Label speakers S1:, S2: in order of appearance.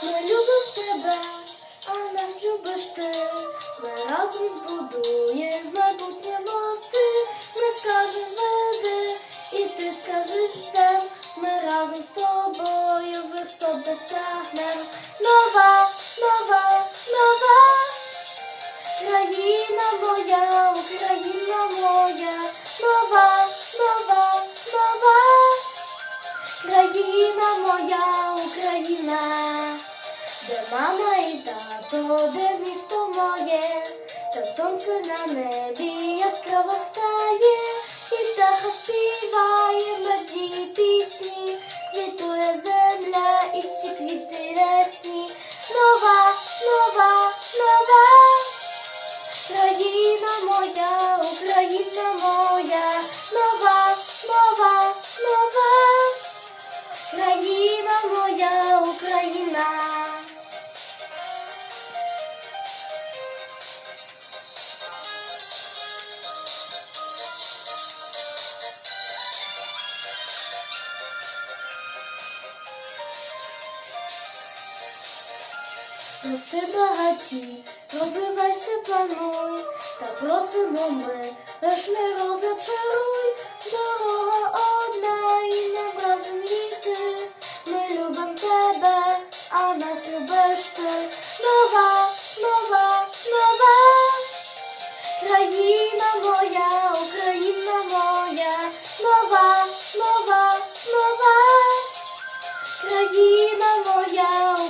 S1: тебе, а нас любиш ти. Ми разом збудуємо майбутнє мости. Ми скажемо веди, і ти скажеш те. Ми разом з тобою висот досягнем. Нова, нова, нова. Країна моя, Україна моя, нова, нова, нова. Країна моя, Україна, мама і тато, де місто моє, там сонце на небі яскраво встає, і птаха співає младі пісні, квітує земля і ці квіти рясні. Нова, нова, нова. Країна моя, Україна моя, Рости багаті, розвивайся, плануй, та просимо ми, лиш не розочаруй, дорога одна і нам разом йти. Ми любим тебе, а нас любиш ти. Нова, нова, нова, країна моя, Україна моя, нова, нова, нова, країна моя.